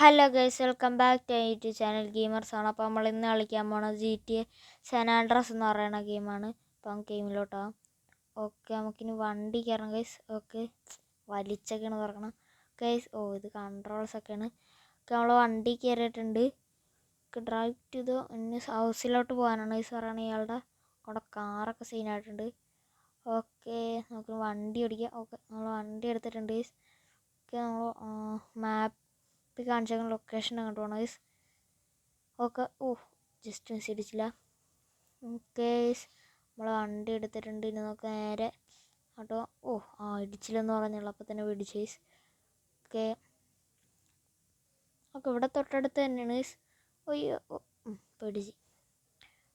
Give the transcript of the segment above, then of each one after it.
Hello guys welcome back to YouTube channel gamers ആണ് അപ്പോൾ നമ്മൾ ഇന്ന് കളിക്കാൻ പോണത് ജി ടി എ സെനാൻഡ്രസ് എന്ന് പറയുന്ന ഗെയിമാണ് നമുക്ക് ഗെയിമിലോട്ടാവാം ഓക്കെ നമുക്കിനി വണ്ടി കയറണം ഗൈസ് ഓക്കെ വലിച്ചൊക്കെയാണ് തുറക്കണം. ഗൈസ് ഓ ഇത് കൺട്രോൾസ് ഒക്കെയാണ് ഓക്കെ നമ്മൾ വണ്ടി കയറിയിട്ടുണ്ട് ഡ്രൈവ് ടു ഇത് ഇനി ഹൗസിലോട്ട് പോകാനാണ് ഗൈസ് പറയുന്നത് ഇയാളുടെ അവിടെ കാറൊക്കെ സീനായിട്ടുണ്ട് ഓക്കെ നമുക്ക് വണ്ടി ഓടിക്കാം. ഓക്കെ നമ്മൾ വണ്ടി എടുത്തിട്ടുണ്ട് ഗൈസ് ഓക്കെ നമ്മൾ മാപ്പ് ഇപ്പം കാണിച്ചേക്കുന്ന ലൊക്കേഷൻ അങ്ങോട്ട് പോകണം guys okay. Oh just miss ഇടിച്ചില്ല ഓക്കെ നമ്മൾ വണ്ടി എടുത്തിട്ടുണ്ട്. ഇനി നമുക്ക് നേരെ കേട്ടോ ഓ ആ ഇടിച്ചില്ലെന്ന് പറഞ്ഞുള്ളൂ അപ്പോൾ തന്നെ പിടിച്ചു ഗൈസ് ഓക്കെ ഓക്കെ ഇവിടെ തൊട്ടടുത്ത് തന്നെയാണ് ഗൈസ് ഒയ്യോ പിടിച്ചു.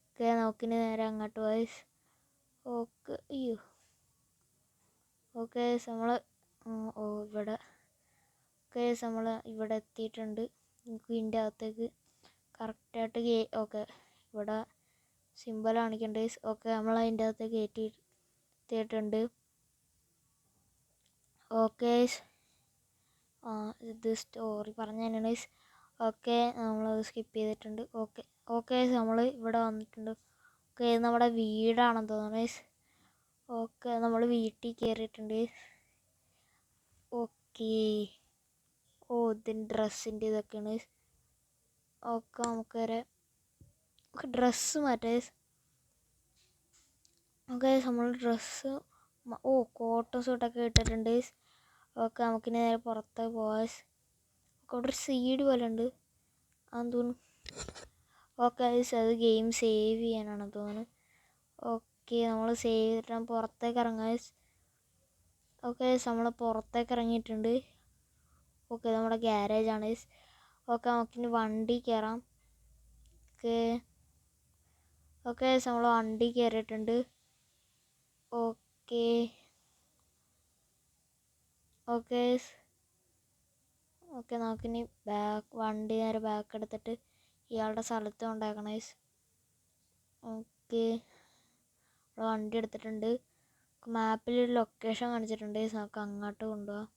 ഓക്കെ നമുക്കിനി നേരെ അങ്ങോട്ട് വൈസ് ഓക്കെ അയ്യോ. ഓക്കെ നമ്മൾ ഓ ഇവിടെ കേസ് നമ്മൾ ഇവിടെ എത്തിയിട്ടുണ്ട്. ഇതിന്റെ അകത്തേക്ക് കറക്റ്റായിട്ട് കേ ഓക്കെ ഇവിടെ സിമ്പിൾ കാണിക്കണ്ട. ഓക്കെ നമ്മൾ അതിന്റെ അകത്തേക്ക് കയറ്റി എത്തിയിട്ടുണ്ട്. ഓക്കെ ഇത് സ്റ്റോറി പറഞ്ഞു തന്നെയാണ് ഓക്കെ നമ്മളത് സ്കിപ്പ് ചെയ്തിട്ടുണ്ട്. ഓക്കെ ഓക്കെ നമ്മൾ ഇവിടെ വന്നിട്ടുണ്ട്. ഓക്കെ ഇത് നമ്മുടെ വീടാണെന്ന് തോന്നുന്നു ഓക്കെ നമ്മൾ വീട്ടിൽ കയറിയിട്ടുണ്ട് ഓക്കേ ഓ ഇതിന് ഡ്രസ്സിന്റെ ഇതൊക്കെയാണ്. ഒക്കെ നമുക്ക് വരെ ഡ്രസ്സ് മാറ്റേ നമുക്ക് നമ്മൾ ഡ്രസ്സ് ഓ കോട്ടൺ സൂട്ടൊക്കെ ഇട്ടിട്ടുണ്ട് ഓക്കെ നമുക്കിനി നേരെ പുറത്ത് പോവാം അവിടെ ഒരു സീഡ് പോലെ ഉണ്ട്. അതെന്ന് തോന്നുന്നു? ഓക്കെ അത് ഗെയിം സേവ് ചെയ്യാനാണ് തോന്നുന്നു. ഓക്കെ നമ്മൾ സേവ് ചെയ്തിട്ട് പുറത്തേക്ക് ഇറങ്ങാം ഓക്കെ നമ്മൾ പുറത്തേക്ക് ഇറങ്ങിയിട്ടുണ്ട്. ഓക്കെ നമ്മുടെ ഗ്യാരേജ് ആണ്. ഓക്കെ നമുക്കിനി വണ്ടി കയറാം ഓക്കെ ഓക്കെ നമ്മൾ വണ്ടി കയറിയിട്ടുണ്ട് ഓക്കെ ഓക്കെ ഓക്കെ നമുക്കിനി ബാക്ക് വണ്ടി നേരെ ബാക്ക് എടുത്തിട്ട് ഇയാളുടെ സ്ഥലത്ത് കൊണ്ടാക്കണം ഓക്കെ വണ്ടി എടുത്തിട്ടുണ്ട്. മാപ്പിൽ ലൊക്കേഷൻ കാണിച്ചിട്ടുണ്ട് നമുക്ക് അങ്ങോട്ട് കൊണ്ടുപോകാം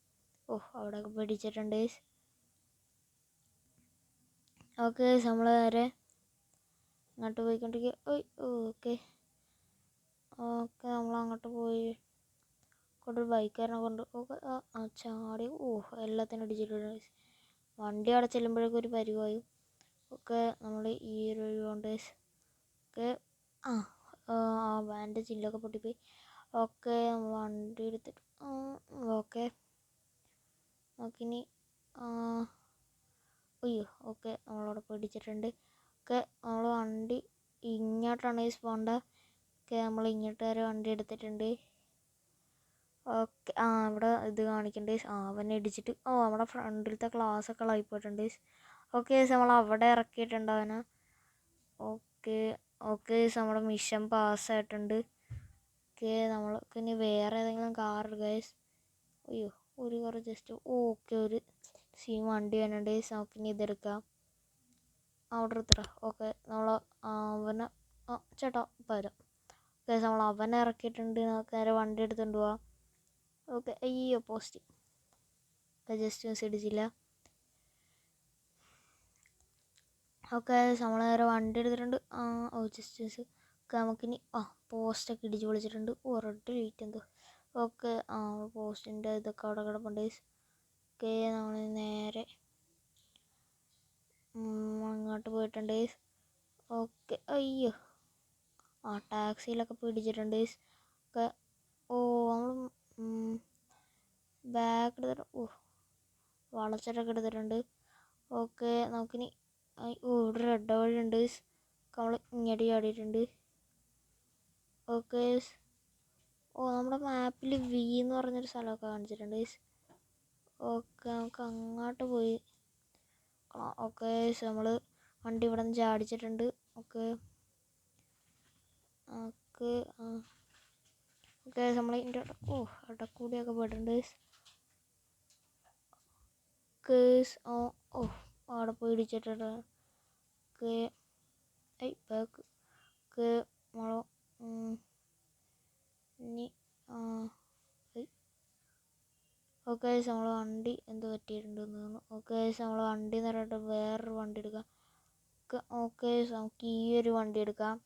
ഓ അവിടെയൊക്കെ പിടിച്ചിട്ടുണ്ട്. ഓക്കെ നമ്മൾ നേരെ അങ്ങോട്ട് പോയിക്കൊണ്ടിരിക്കുക ഓയ് ഓക്കെ. ഓക്കെ നമ്മൾ അങ്ങോട്ട് പോയി. കൊണ്ട് ബൈക്കാരനെ കൊണ്ട് ഓക്കെ ആ ചാടി. ഓ എല്ലാത്തിനും അടിച്ചിട്ടുണ്ട് വണ്ടി അവിടെ ചെല്ലുമ്പോഴേക്കും ഒരു പരിവായും. ഒക്കെ നമ്മൾ ഈ ഒരു കൊണ്ട് ഓക്കെ ആ ആ വാന്റെ ചില്ലൊക്കെ പൊട്ടിപ്പോയി. ഓക്കെ വണ്ടി എടുത്തിട്ട് ഓക്കെ. നമുക്കിനി അയ്യോ ഓക്കെ നമ്മളവിടെ പിടിച്ചിട്ടുണ്ട്. ഓക്കെ നമ്മൾ വണ്ടി ഇങ്ങോട്ടാണ് ഈ പോകേണ്ട. ഓക്കെ നമ്മൾ ഇങ്ങോട്ട് വരെ വണ്ടി എടുത്തിട്ടുണ്ട്. ഓക്കെ ആ ഇവിടെ ഇത് കാണിക്കണ്ടേ ആ അവനെ ഇടിച്ചിട്ട്. ഓ നമ്മുടെ ഫ്രണ്ടിലത്തെ ഒക്കെ ആയിപ്പോയിട്ടുണ്ട് ഓക്കെ നമ്മൾ അവിടെ ഇറക്കിയിട്ടുണ്ട് അവനെ. ഓക്കെ ഓക്കെ നമ്മുടെ മിഷൻ പാസ്സായിട്ടുണ്ട് ഓക്കെ നമ്മൾക്ക് ഇനി വേറെ ഏതെങ്കിലും കാർ ഗൈസ് അയ്യോ ഒരു കുറേ ജസ്റ്റ് ഓക്കെ ഒരു സീൻ വണ്ടി വേണുണ്ട് നമുക്കിനി ഇതെടുക്കാം ഓർഡർ എത്ര ഓക്കെ നമ്മൾ അവനെ ആ ചേട്ടാ വരാം. ഓക്കെ നമ്മൾ അവനെ ഇറക്കിയിട്ടുണ്ട്. നമുക്ക് നേരെ വണ്ടി എടുത്തുകൊണ്ട് പോവാം. ഓക്കെ അയ്യോ പോസ്റ്റ് ജസ്റ്റ് മിസ് ഇടിച്ചില്ല ഓക്കെ നമ്മൾ നേരെ വണ്ടി എടുത്തിട്ടുണ്ട്. ഓ ജസ്റ്റ് മിസ് ഓക്കെ നമുക്കിനി ആ പോസ്റ്റൊക്കെ ഇടിച്ച് പൊളിച്ചിട്ടുണ്ട്. ഓ റെഡ് ലൈറ്റ് എന്തോ. ഓക്കെ ആ പോസ്റ്റിന്റെ ഇതൊക്കെ അവിടെ കിടപ്പുണ്ട്. ഓക്കെ നമ്മൾ നേരെ അങ്ങോട്ട് പോയിട്ടുണ്ട്. ഓക്കെ അയ്യോ ആ ടാക്സിയിലൊക്കെ പിടിച്ചിട്ടുണ്ട്. ഒക്കെ ഓ നമ്മൾ ബാഗ് എടുത്തിട്ട് ഓ വളച്ചിട്ടൊക്കെ എടുത്തിട്ടുണ്ട്. ഓക്കെ നമുക്കിനി ഓ ഇവിടെ റെഡ് വഴി ഉണ്ട്. നമ്മൾ ഇങ്ങോട്ട് ചാടിയിട്ടുണ്ട്. ഓക്കെ ഓ നമ്മുടെ മാപ്പിൽ വി എന്ന് പറഞ്ഞൊരു സ്ഥലമൊക്കെ കാണിച്ചിട്ടുണ്ട് ഓക്കെ നമുക്ക് അങ്ങോട്ട് പോയി. ഓക്കെ നമ്മൾ വണ്ടി ഇവിടെ നിന്ന് ചാടിച്ചിട്ടുണ്ട്. ഓക്കെ. ഓക്കെ ഓക്കെ നമ്മൾ ഇതിന്റെ ഓ ഇടക്കൂടിയൊക്കെ പോയിട്ടുണ്ട് കേസ് ഓ ഓ അവിടെ പോയി ഇടിച്ചിട്ടുണ്ട്. ഓക്കെ. ഐ ബാക്ക് ഓക്കെ നമ്മൾ ഇനി ഓക്കെ നമ്മൾ വണ്ടി എന്ത് പറ്റിയിട്ടുണ്ടെന്ന് തോന്നുന്നു. ഓക്കെ നമ്മൾ വണ്ടി എന്ന് പറഞ്ഞിട്ട് വേറൊരു വണ്ടി എടുക്കാം. ഓക്കെ നമുക്ക് ഈ ഒരു വണ്ടി എടുക്കാം.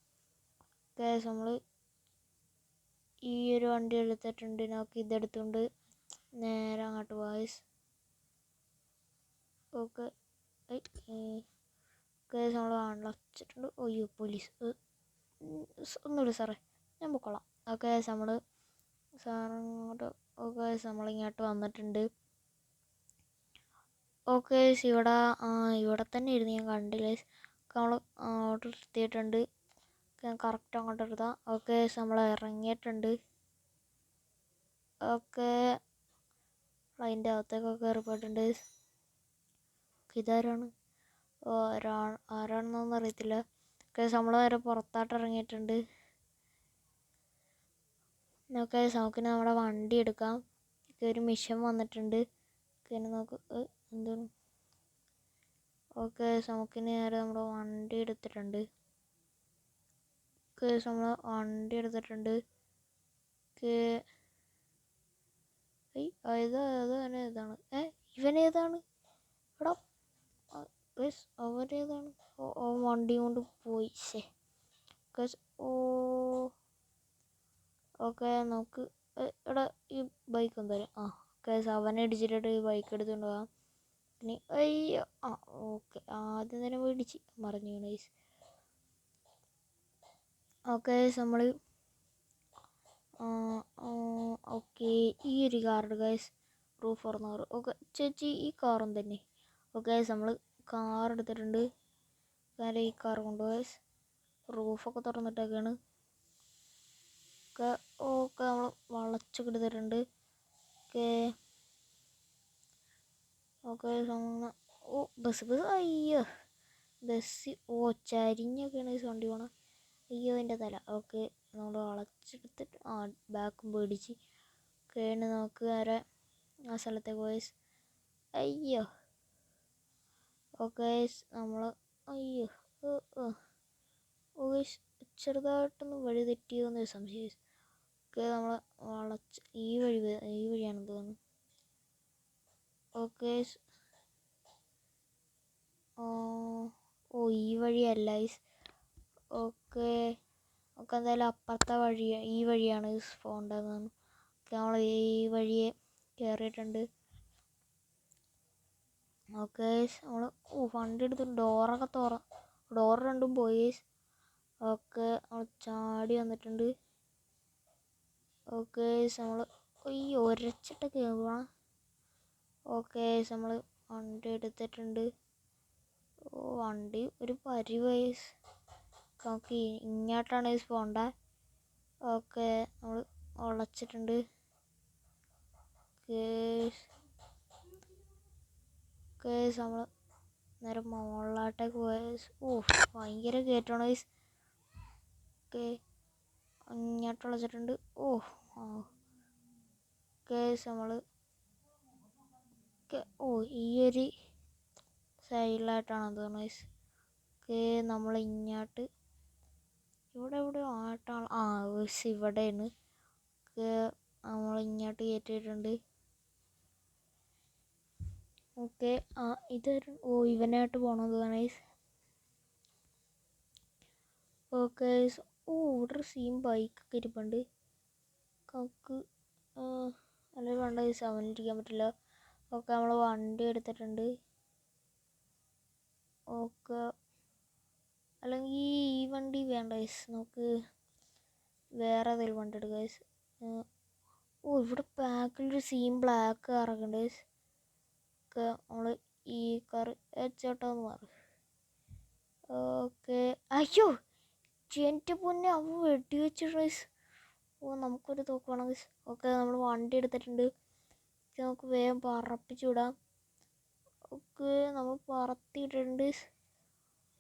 ഓക്കെ നമ്മൾ ഈ ഒരു വണ്ടി എടുത്തിട്ടുണ്ട്. നമുക്ക് ഇതെടുത്തുകൊണ്ട് നേരെ അങ്ങോട്ട് പോയസ് ഓക്കെ ഓക്കെ നമ്മൾ വച്ചിട്ടുണ്ട്. അയ്യോ പോലീസ്. ഒന്നുമില്ല സാറേ. ഞാൻ പൊക്കോളാം. ഓക്കെ നമ്മൾ സാറങ്ങോട്ട് ഓക്കെ നമ്മളിങ്ങോട്ട് വന്നിട്ടുണ്ട്. ഓക്കെ ഇവിടെ ഇവിടെ തന്നെ ഇരുന്ന് ഞാൻ കണ്ടില്ല. നമ്മൾ ഓർഡർ എത്തിയിട്ടുണ്ട് ഞാൻ കറക്റ്റ് അങ്ങോട്ട് എടുത്താൽ ഓക്കെ നമ്മൾ ഇറങ്ങിയിട്ടുണ്ട്. ഓക്കെ അതിന്റെ അകത്തേക്കൊക്കെ കയറിപ്പോയിട്ടുണ്ട്. ഇതാരാണ്? ആരാണെന്നൊന്നും അറിയത്തില്ല. ഓക്കെ നമ്മൾ നേരെ പുറത്തായിട്ട് ഇറങ്ങിയിട്ടുണ്ട്. ഓക്കെ നമുക്കിനി നമ്മുടെ വണ്ടി എടുക്കാം. ഒരു മിഷൻ വന്നിട്ടുണ്ട്. പിന്നെ നമുക്ക് എന്താണ്? ഓക്കെ നമുക്കിനി നേരെ നമ്മുടെ വണ്ടി എടുത്തിട്ടുണ്ട്. ഓക്കെ നമ്മൾ വണ്ടി എടുത്തിട്ടുണ്ട്. ഏതാ ഏതാണ് ഏതാണ് ഏ ഇവനേതാണ് എടാ ഏതാണ്? ഓ വണ്ടി കൊണ്ട് പോയി. ഓ. ഓക്കെ നമുക്ക് എടാ ഈ ബൈക്ക് എന്തായാലും ആ ഓക്കെ അവനെ ഇടിച്ചിട്ട് ഈ ബൈക്ക് എടുത്തുകൊണ്ട് പോകാം പിന്നെ അയ്യോ ആ ഓക്കെ ആദ്യം തന്നെ മേടിച്ച് മറിഞ്ഞു ഗൈസ് ഓക്കെ നമ്മൾ ഓക്കെ ഈ ഒരു കാറുണ്ട് ഗൈസ് റൂഫ് തുറന്നവർ ഓക്കെ ചേച്ചി ഈ കാറും തന്നെ ഓക്കെ നമ്മൾ കാർ എടുത്തിട്ടുണ്ട്. നേരെ ഈ കാർ കൊണ്ടുപോയി റൂഫൊക്കെ തുറന്നിട്ടൊക്കെയാണ് ഒക്കെ ഒക്കെ നമ്മൾ വളച്ചൊക്കെ എടുത്തിട്ടുണ്ട് okay okay oh bus bus അയ്യോ. ബസ് ഓ ചരിഞ്ഞൊക്കെയാണ് വണ്ടി പോണ. അയ്യോ എന്റെ തല. ഓക്കെ നമ്മൾ വളച്ചെടുത്തിട്ട് ആ ബാക്കും പേടിച്ച് കേണ് നമുക്ക് വരെ ആ സ്ഥലത്തേക്ക് പോയി. അയ്യോ. ഓക്കെ നമ്മൾ അയ്യോ. ഓ ചെറുതായിട്ടൊന്ന് വഴി തെറ്റിയോ എന്ന് സംശയം. ഓക്കെ നമ്മൾ വളച്ച് ഈ വഴി ഈ വഴിയാണെന്ന് തോന്നുന്നു. ഓക്കെ ഓ ഈ വഴിയല്ല ഓക്കെ നമുക്ക് എന്തായാലും അപ്പുറത്തെ വഴി ഈ വഴിയാണ് പോകേണ്ടതെന്ന് ഓക്കെ നമ്മൾ ഈ വഴിയെ കയറിയിട്ടുണ്ട് ഓക്കെ നമ്മൾ ഓ വണ്ടി എടുത്ത് ഡോറൊക്കെ തുറ ഡോർ രണ്ടും പോയി നമ്മൾ ചാടി വന്നിട്ടുണ്ട്. ഓക്കെ നമ്മൾ ഈ ഒരച്ചിട്ടൊക്കെ പോകണം ഓക്കെ നമ്മൾ വണ്ടി എടുത്തിട്ടുണ്ട്. ഓ വണ്ടി ഒരു പരിവായി നമുക്ക് ഇങ്ങോട്ടാണ് പോകണ്ട ഓക്കെ നമ്മൾ ഉളച്ചിട്ടുണ്ട് നമ്മൾ നേരെ മുകളിലോട്ടേക്ക് പോയ ഓ ഭയങ്കര കയറ്റമാണ് ഓക്കെ അങ്ങോട്ട് വിളിച്ചിട്ടുണ്ട് ഓ കേസ് നമ്മൾ ഓ ഈ ഒരു സൈഡിലായിട്ടാണ് തോന്നുന്നത് ഗൈസ് ഓക്കെ നമ്മൾ ഇങ്ങോട്ട് ഇവിടെ എവിടെയോ ആട്ടാണ് ആ ഗൈസ് ഇവിടെയാണ്. ഓക്കെ നമ്മൾ ഇങ്ങോട്ട് കയറ്റിയിട്ടുണ്ട് ഓക്കെ ആ ഇതൊരു ഓ ഇവനായിട്ട് പോകണത് ഗൈസ് ഓക്കെ ഓ ഇവിടെ ഒരു സീം ബൈക്കൊക്കെ ഇരിപ്പുണ്ട്. നമുക്ക് അല്ലെങ്കിൽ വേണ്ട ഗൈസ് അവനിരിക്കാൻ പറ്റില്ല. ഓക്കെ നമ്മൾ വണ്ടി എടുത്തിട്ടുണ്ട്. ഓക്കെ അല്ലെങ്കിൽ ഈ വണ്ടി വേണ്ട ഗൈസ് നമുക്ക് വേറെ ഏതെങ്കിലും വണ്ടി എടുക്കാം ഗൈസ് ഓ ഇവിടെ ബാക്കിലൊരു സീം ബ്ലാക്ക് കാറൊക്കെ ഗൈസ് ഒക്കെ നമ്മൾ ഈ കാർ ചേട്ടാന്ന് മാറി. ഓക്കെ അയ്യോ! എന്റെ പൊന്നെ അവ വെടി ഗൈസ് ഓ നമുക്കൊരു തോക്ക് വേണം ഓക്കെ നമ്മൾ വണ്ടി എടുത്തിട്ടുണ്ട്. നമുക്ക് വേഗം പറപ്പിച്ചു വിടാം. ഓക്കെ നമ്മൾ പറത്തിയിട്ടുണ്ട്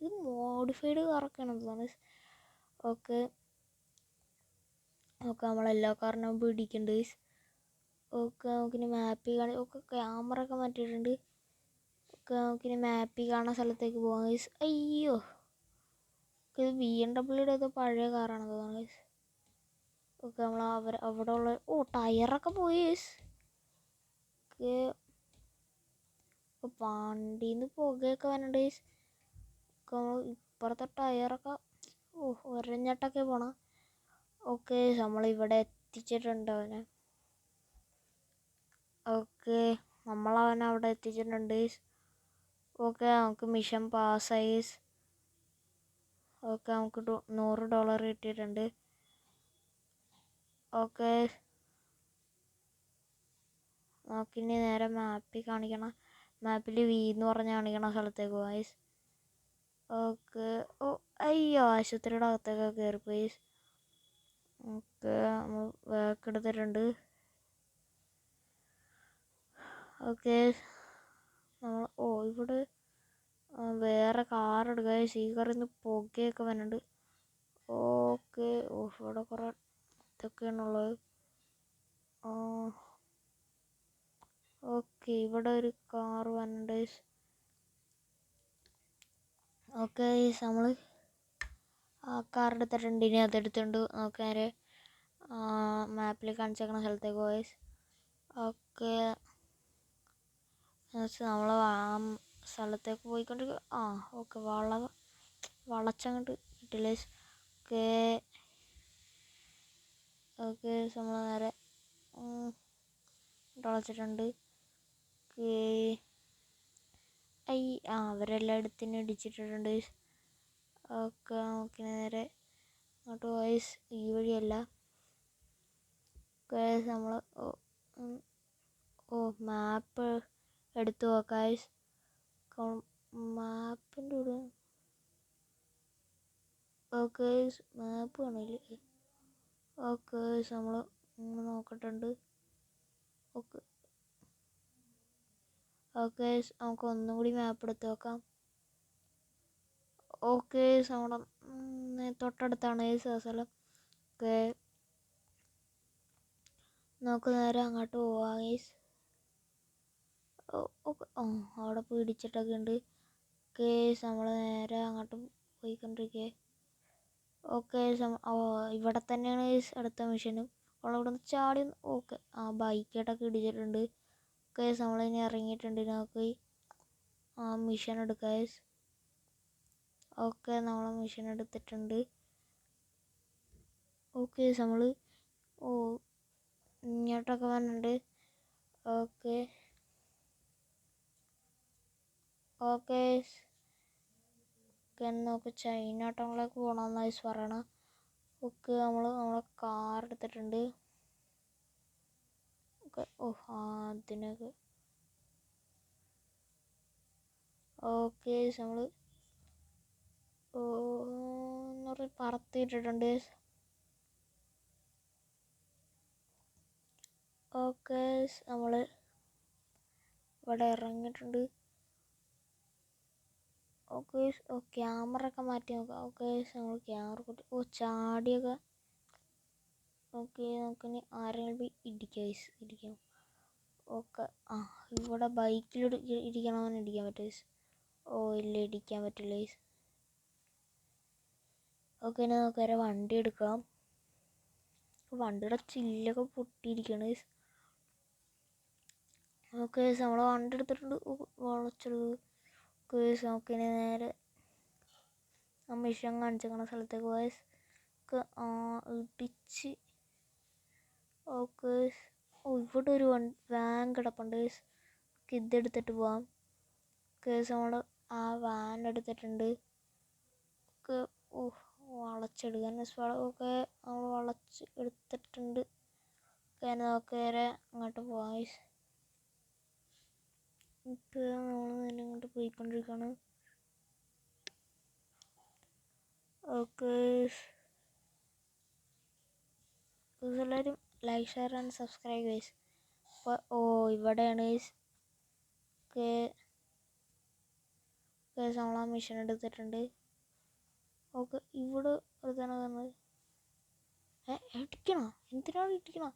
ഇത് മോഡിഫൈഡ് കാറൊക്കെയാണ് തോന്നുന്നത് ഓക്കെ. ഓക്കെ നമ്മളെല്ലാ കാറിനും പിടിക്കുന്നുണ്ട് ഓക്കെ നമുക്കിനി മാപ്പിൽ കാണി ഓക്കെ ക്യാമറ ഒക്കെ മാറ്റിയിട്ടുണ്ട്. ഓക്കെ നമുക്കിനി മാപ്പിൽ കാണുന്ന സ്ഥലത്തേക്ക് പോകാം ഗൈസ് അയ്യോ. ഇത് ബി എം ഡബ്ല്യൂടെ ഏതോ പഴയ കാറാണ് തോന്നുന്നത് ഗൈസ് ഓക്കെ നമ്മൾ അവർ അവിടെ ഉള്ള ഓ ടയറൊക്കെ പോയി ഗൈസ് ഓക്കെ വണ്ടിന്ന് പുകയൊക്കെ വരണ്ട് guys. ഒക്കെ നമ്മൾ ഇപ്പുറത്തെ ടയറൊക്കെ ഓ ഒരഞ്ഞിട്ടൊക്കെ പോണ ഓക്കെ നമ്മൾ ഇവിടെ എത്തിച്ചിട്ടുണ്ട് അവനെ. ഓക്കെ നമ്മളവനെ അവിടെ എത്തിച്ചിട്ടുണ്ട് ഓക്കെ നമുക്ക് മിഷൻ പാസ്സായി ഓക്കെ നമുക്ക് നൂറ് ഡോളർ കിട്ടിയിട്ടുണ്ട്. ഓക്കെ. നമുക്കിനി നേരെ മാപ്പിൽ കാണിക്കണം. മാപ്പിൽ വി എന്ന് പറഞ്ഞ് കാണിക്കണ സ്ഥലത്തേക്ക് പോവാം ഓക്കെ. ഓ അയ്യോ ആശുപത്രിയുടെ അകത്തേക്ക് കയറിപ്പോയി ഓക്കെ നമ്മൾ ബാക്ക് എടുത്തിട്ടുണ്ട്. ഓക്കെ. നമ്മൾ ഓ ഇവിടെ വേറെ കാർ എടുക്കുക ഈ കാറിൽ നിന്ന് പുകയൊക്കെ വരുന്നുണ്ട് ഓക്കെ. ഓ ഇവിടെ കുറേ ഇതൊക്കെയാണുള്ളത്. ഓക്കെ. ഇവിടെ ഒരു കാർ വന്നിട്ടുണ്ട് ഓക്കെ നമ്മൾ ആ കാർ എടുത്തിട്ടുണ്ട്. ഇനി അതെടുത്തുകൊണ്ട് നമുക്ക് നേരെ മാപ്പിൽ കാണിച്ചേക്കണ സ്ഥലത്തേക്ക് പോയി ഓക്കെ. നമ്മൾ സ്ഥലത്തേക്ക് പോയിക്കൊണ്ടിരിക്കുക ആ ഓക്കെ വള വളച്ചങ്ങോട്ട് കിട്ടില്ല? ഓക്കെ ഓക്കെ നമ്മൾ നേരെ വളച്ചിട്ടുണ്ട്. ഓക്കെ ഐ ആ അവരെല്ലാം എടുത്തിന് ഇടിച്ചിട്ടുണ്ട് ഓക്കെ നോക്കി നേരെ അങ്ങോട്ട് വോയിസ് ഈ വഴിയല്ല. നമ്മൾ ഓ മാപ്പ് എടുത്തു നോക്കായ്സ് മാപ്പിന്റെ കൂടെ ഓക്കെ മാപ്പ് കാണില്ലേ ഓക്കെ നമ്മൾ നോക്കട്ടുണ്ട്. ഓക്കെ ഓക്കെ നമുക്ക് ഒന്നും കൂടി മാപ്പ് എടുത്ത് നോക്കാം. ഓക്കെ നമ്മുടെ തൊട്ടടുത്താണ് ഈ സ്ഥലം. ഓക്കെ നമുക്ക് നേരെ അങ്ങോട്ട് പോവാം ഗൈസ് അവിടെ പോയി ഇടിച്ചിട്ടൊക്കെ ഉണ്ട്. കേസ് നമ്മൾ നേരെ അങ്ങോട്ട് പോയിക്കൊണ്ടിരിക്കുക ഓക്കെ ഇവിടെ തന്നെയാണ് അടുത്ത മിഷനും അവൾ ഇവിടെ നിന്ന് ചാടി ഓക്കെ ആ ബൈക്കായിട്ടൊക്കെ ഇടിച്ചിട്ടുണ്ട്. കേസ് നമ്മളിനി ഇറങ്ങിയിട്ടുണ്ട് നമുക്ക് ആ മിഷൻ എടുക്കാം guys. ഓക്കെ നമ്മൾ മിഷൻ എടുത്തിട്ടുണ്ട്. ഓക്കെ നമ്മൾ ഓ ഇങ്ങോട്ടൊക്കെ വന്നിട്ടുണ്ട്. ഓക്കെ. ഓക്കെ നമുക്ക് ചൈന ടൗണിലേക്ക് ഐസ് പറയണം. ഓക്കെ നമ്മൾ നമ്മളെ കാർ എടുത്തിട്ടുണ്ട്. ഓക്കെ ഓ അതിനൊക്കെ. ഓക്കെ നമ്മൾ ഓന്ന് പറഞ്ഞ് പറത്തിയിട്ടിട്ടുണ്ട് ഓക്കെ നമ്മൾ ഇവിടെ ഇറങ്ങിയിട്ടുണ്ട്. ഓക്കെ ഓ ക്യാമറ ഒക്കെ മാറ്റി നോക്കാം ഓക്കെ നമ്മൾ ക്യാമറ കൂട്ടി ഓ ചാടിയൊക്കെ ഓക്കെ നമുക്കിനി ആരെങ്കിലും ഇടിക്കാം guys, ഇടിക്കാം ഓക്കെ ആ ഇവിടെ ബൈക്കിൽ ഇരിക്കണമെന്ന് ഇടിക്കാൻ പറ്റും guys. ഓ ഇല്ല ഇടിക്കാൻ പറ്റില്ല guys. ഓക്കെ ഇനി നമുക്ക് വരെ വണ്ടി എടുക്കാം വണ്ടിയുടെ ചില്ലൊക്കെ പൊട്ടിയിരിക്കണം guys. ഓക്കെ നമ്മൾ വണ്ടി എടുത്തിട്ടുണ്ട് ഓ, കേസ് നമുക്കിനി നേരെ ആ മിഷൻ കാണിച്ചേക്കണ സ്ഥലത്തേക്ക് പോയസ് ആ ഇടിച്ച് ഓക്കെ ഓ ഇവിടെ ഒരു വൺ വാൻ കിടപ്പുണ്ട് guys. നമുക്ക് ഇതെടുത്തിട്ട് പോവാം. കേസ് നമ്മൾ ആ വാൻ എടുത്തിട്ടുണ്ട്. ഒക്കെ ഓ വളച്ചെടുക്കാൻ ഒക്കെ നമ്മൾ വളച്ച് എടുത്തിട്ടുണ്ട്. ഓക്കെ നമുക്ക് നേരെ അങ്ങോട്ട് പോവാം guys. ഇപ്പോൾ നമ്മൾ നേരെ അങ്ങോട്ട് പോയിക്കൊണ്ടിരിക്കുകയാണ് ഓക്കെ. എല്ലാവരും like share and subscribe guys അപ്പോൾ ഓ ഇവിടെയാണ് ഗൈസ് ഓക്കെ. ഗൈസ് നമ്മൾ മിഷൻ എടുത്തിട്ടുണ്ട്. ഓക്കെ ഇവിടെ ഒരുത്തനെ വന്നത് ഏ ഇടിക്കണോ? എന്തിനാണ് ഇടിക്കണോ?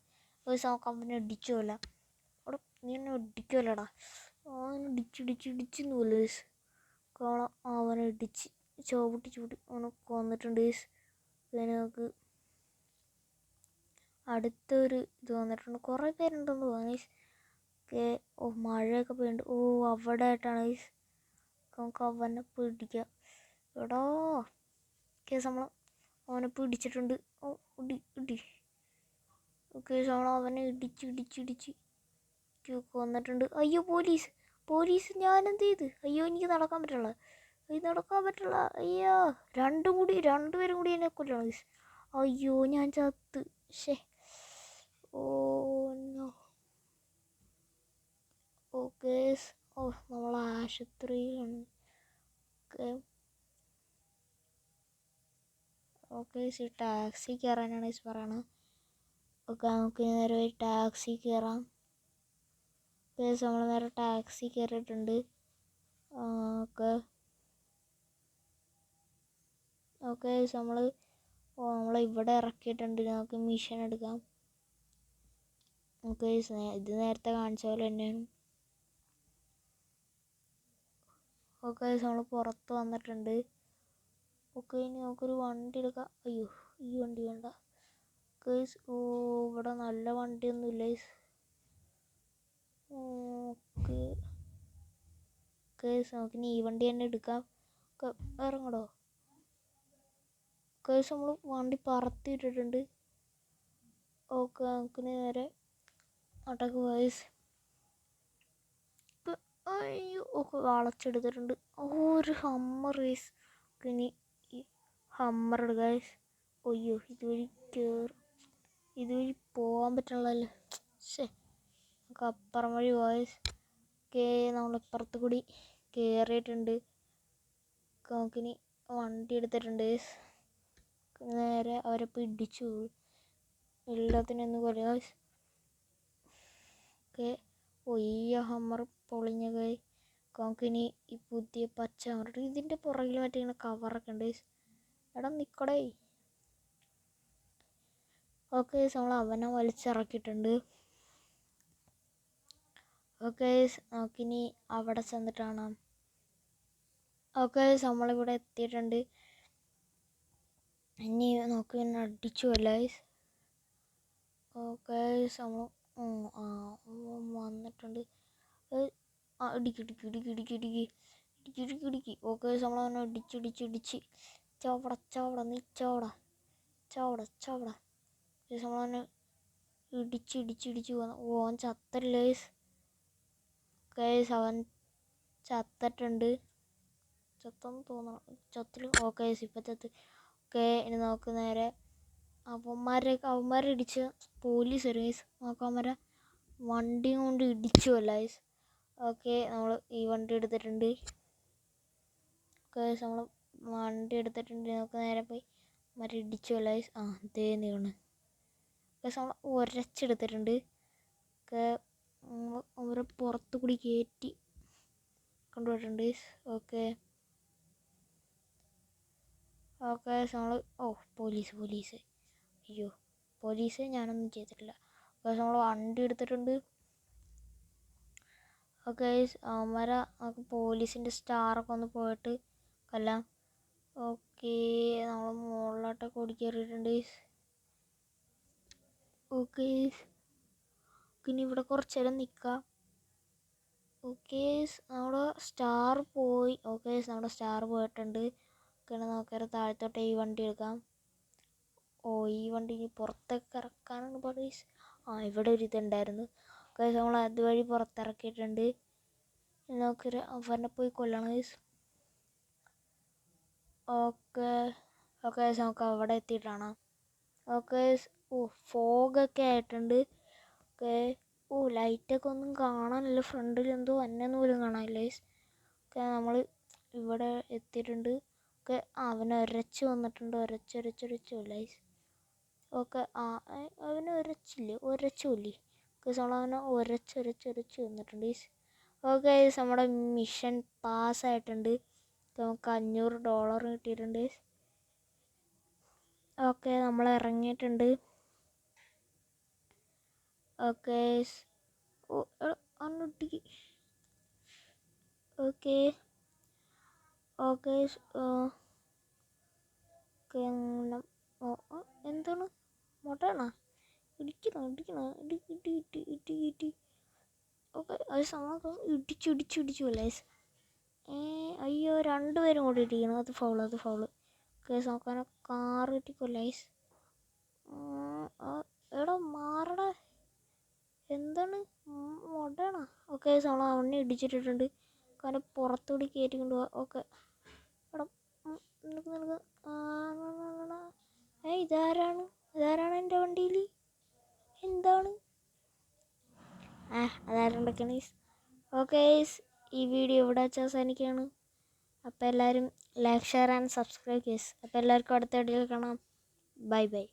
ഗൈസ് നമുക്ക് അവനെ ഇടിച്ചുമല്ല അവിടെ നീ എന്നെ ഇടിക്കുമല്ലടാ അവനെ ഇടിച്ച് ഇടിച്ച് ഇടിച്ചെന്ന് പോലെ ഗൈസ് കോളം അവനെ ഇടിച്ച് ചവിട്ടി ചവിട്ടി അവനെ കൊന്നിട്ടുണ്ട് ഗൈസ് പിന്നെ നമുക്ക് അടുത്തൊരു ഇത് വന്നിട്ടുണ്ട്. കുറേ പേരുണ്ടെന്ന് തോന്നി ഓക്കെ ഓ മഴയൊക്കെ പെയ്യുന്നുണ്ട്. ഓ അവിടെ ആയിട്ടാണ് guys. നമുക്ക് അവനെ പിടിക്കാം. എടോ കേസ് നമ്മൾ അവനെ പിടിച്ചിട്ടുണ്ട്. ഓ ഇടി ഇടി. കേസ് നമ്മൾ അവനെ ഇടിച്ച് ഇടിച്ച് ഇടിച്ച്. ഇടിച്ച് വന്നിട്ടുണ്ട്. അയ്യോ പോലീസ്. പോലീസ് ഞാൻ എന്ത് ചെയ്ത്? അയ്യോ എനിക്ക് നടക്കാൻ പറ്റില്ല. അയ്യോ നടക്കാൻ പറ്റില്ല. അയ്യോ രണ്ടും കൂടി രണ്ടുപേരും കൂടി എന്നെ കൊല്ലണം. അയ്യോ ഞാൻ ചത്ത്. ഷേ ഓ ഓക്കെ ഓ നമ്മൾ ആശുപത്രിയിലാണ് ഓക്കെ. ഓക്കെ ഈ ടാക്സി കയറാനാണ് ഈസ് പറയണത് ഓക്കെ നമുക്ക് നേരെ ഒരു ടാക്സി കയറാം കേസ് നമ്മൾ നേരെ ടാക്സി കയറിയിട്ടുണ്ട് ഓക്കെ ഓക്കെ നമ്മൾ ഓ നമ്മൾ ഇവിടെ ഇറക്കിയിട്ടുണ്ട്. നമുക്ക് മിഷൻ എടുക്കാം. ഓക്കെ ഇത് നേരത്തെ കാണിച്ച പോലെ തന്നെയാണ്. ഓക്കെ നമ്മൾ പുറത്ത് വന്നിട്ടുണ്ട്. ഓക്കെ ഇനി നമുക്കൊരു വണ്ടി എടുക്കാം. അയ്യോ ഈ വണ്ടി വേണ്ട. കേസ് ഓ ഇവിടെ നല്ല വണ്ടിയൊന്നും ഇല്ല നമുക്ക് ഇനി ഈ വണ്ടി തന്നെ എടുക്കാം. ഇറങ്ങടോ. കേസ് നമ്മൾ വണ്ടി പറത്തിയിട്ടിട്ടുണ്ട് ഓക്കെ നമുക്ക് നേരെ അടക്ക് വയസ് അയ്യോ ഒക്കെ വളച്ചെടുത്തിട്ടുണ്ട്. ഒരു ഹമ്മർ വേസ് ഇനി ഈ ഹമ്മർ ഗൈസ് അയ്യോ ഇതുവഴി കയറി ഇതുവഴി പോകാൻ പറ്റണല്ലോ ശേ നമുക്ക് അപ്പുറം വഴി പോയ കേ നമ്മളിപ്പുറത്ത് കൂടി കയറിയിട്ടുണ്ട് നമുക്കിനി വണ്ടി എടുത്തിട്ടുണ്ട്. നേരെ അവരെ പിടിച്ചു. എല്ലാത്തിനും ഒന്ന് ഒക്കെ ഒയ്യ ഹമ്മർ പൊളിഞ്ഞ കൈ നമുക്കിനി ഈ പുതിയ പച്ച ഹമ്മർ. ഇതിന്റെ പുറകിൽ മറ്റേ ഇങ്ങനെ കവറൊക്കെ ഉണ്ട്. എടാ നിക്കടേ. ഓക്കെ നമ്മൾ അവനെ വലിച്ചിറക്കിയിട്ടുണ്ട്. ഓക്കെ നമുക്കിനി അവിടെ ചെന്നിട്ട് കാണാം. ഓക്കെ നമ്മളിവിടെ എത്തിയിട്ടുണ്ട്. ഇനി നോക്കി പിന്നെ അടിച്ചു അല്ല ഓക്കെ നമ്മൾ വന്നിട്ടുണ്ട്. ഇടുക്കി ഇടുക്കി ഇടുക്കി ഇടുക്കി ഇടുക്കി. ഇടുക്കി ഇടുക്കി ഇടുക്കി. ഓക്കെ നമ്മളവനെ ഇടിച്ച് ഇടിച്ച് ഇടിച്ച്. ചവട ചവട നീ ചവട. ചവട ഇടിച്ച് ഇടിച്ച് ഇടിച്ച് വന്നു. ഓൻ അവൻ കേസ് അവൻ ചത്തിട്ടുണ്ട്. ചത്തെന്ന് തോന്നണം. ചത്തിലും ഓക്കെ ഇപ്പം ചത്ത്. ഓക്കെ ഇനി നമുക്ക് നേരെ അവന്മാരെ അവന്മാരെ ഇടിച്ച് പോലീസ് വരും ഗൈസ് അവന്മാരെ വണ്ടി കൊണ്ട് ഇടിച്ചു അല്ല ഗൈസ് ഓക്കെ നമ്മൾ ഈ വണ്ടി എടുത്തിട്ടുണ്ട്. ഗൈസ് നമ്മൾ വണ്ടി എടുത്തിട്ടുണ്ട്. നമുക്ക് നേരെ പോയി മരം ഇടിച്ചു അല്ല ഗൈസ് ആ ദേ നീണ് ഗൈസ് നമ്മൾ ഉരച്ചെടുത്തിട്ടുണ്ട് ഒക്കെ അവരെ പുറത്ത് കൂടി കയറ്റി കൊണ്ടുപോയിട്ടുണ്ട്. ഓക്കെ. ഓക്കെ നമ്മൾ ഓ പോലീസ് പോലീസ്. അയ്യോ പോലീസ് ഞാനൊന്നും ചെയ്തിട്ടില്ല. ഓക്കെ നമ്മൾ വണ്ടി എടുത്തിട്ടുണ്ട്. ഓക്കെ നമുക്ക് പോലീസിന്റെ സ്റ്റാറൊക്കെ ഒന്ന് പോയിട്ട് കൊല്ലാം. ഓക്കെ നമ്മൾ മുകളിലോട്ടൊക്കെ ഓടിക്കേറിയിട്ടുണ്ട്. ഓക്കെ. ഇനി ഇവിടെ കുറച്ച് നേരം നിൽക്കാം ഓക്കെ നമ്മുടെ സ്റ്റാർ പോയി. ഓക്കെ നമ്മുടെ സ്റ്റാർ പോയിട്ടുണ്ട്. ഓക്കെ നമുക്കൊരു താഴത്തോട്ട് ഈ വണ്ടി എടുക്കാം. ഓ ഈ വണ്ടി ഇനി പുറത്തേക്ക് ഇറക്കാനാണ് പറയുന്നത് ആ ഇവിടെ ഒരു ഇതുണ്ടായിരുന്നു. ഓക്കെ നമ്മൾ അതുവഴി പുറത്തിറക്കിയിട്ടുണ്ട്. നമുക്കൊരു അവനെ പോയി കൊല്ലണം ഓക്കെ ഓക്കെ നമുക്ക് അവിടെ എത്തിയിട്ടാണ്. ഓക്കെ ഓ ഫോഗൊക്കെ ആയിട്ടുണ്ട്. ഓക്കെ ഓ ലൈറ്റൊക്കെ ഒന്നും കാണാനില്ല. ഫ്രണ്ടിൽ എന്തോ അന്നെന്ന് പോലും കാണാനില്ല ഓക്കെ നമ്മൾ ഇവിടെ എത്തിയിട്ടുണ്ട്. ഓക്കെ അവൻ ഒരച്ച് വന്നിട്ടുണ്ട്. ഒരച്ചൊരച്ചൊരച്ചു ലൈസ് ഓക്കെ ആ അവന് ഒരച്ചില്ലേ? ഒരച്ചില്ലേ ഓക്കെ അവനെ ഒരച്ചൊരച്ചൊരച്ച് വന്നിട്ടുണ്ട് ഈസ് ഓക്കെ ഈസ് നമ്മുടെ മിഷൻ പാസ് ആയിട്ടുണ്ട്. നമുക്ക് അഞ്ഞൂറ് ഡോളർ കിട്ടിയിട്ടുണ്ട് ഓക്കെ നമ്മൾ ഇറങ്ങിയിട്ടുണ്ട്. ഓക്കെ ഓ ഓക്കെ ഓക്കെ എന്താണ്? മുട്ടയാണോ? ഇടിക്കണോ ഇടിക്കണോ? ഇടി ഇടി ഇടി ഇടി ഇടി. ഓക്കെ അത് സമയം ഇടിച്ചു ഇടിച്ചു ഇടിച്ചു അല്ലേ ഏ അയ്യോ രണ്ടുപേരും കൂടി ഇടിക്കണം. അത് ഫൗൾ അത് ഫൗൾ കേസ് നോക്കാൻ കാർ ഇട്ടിക്കോ ലൈസ് എടാ മാറടാ എന്താണ്? മൊടയാണോ ഓക്കെ സോള അവനെ ഇടിച്ചിട്ടിട്ടുണ്ട്. കാരണം പുറത്തൂടി കയറ്റി കൊണ്ടുപോവാ ഓക്കെ. ഏ ഇതാരാണ്? ഇതാരാണ് എന്റെ വണ്ടിയിൽ എന്താണ്? ആ അതാരുണ്ടൊക്കെയാണ് ഓക്കെ ഈസ് ഈ വീഡിയോ ഇവിടെ വെച്ച് അവസാനിക്കുകയാണ്. അപ്പോൾ എല്ലാവരും ലൈക്ക് ഷെയർ ആൻഡ് സബ്സ്ക്രൈബ് കേസ് അപ്പോൾ എല്ലാവർക്കും അടുത്ത വീഡിയോയിൽ കാണാം. Bye bye.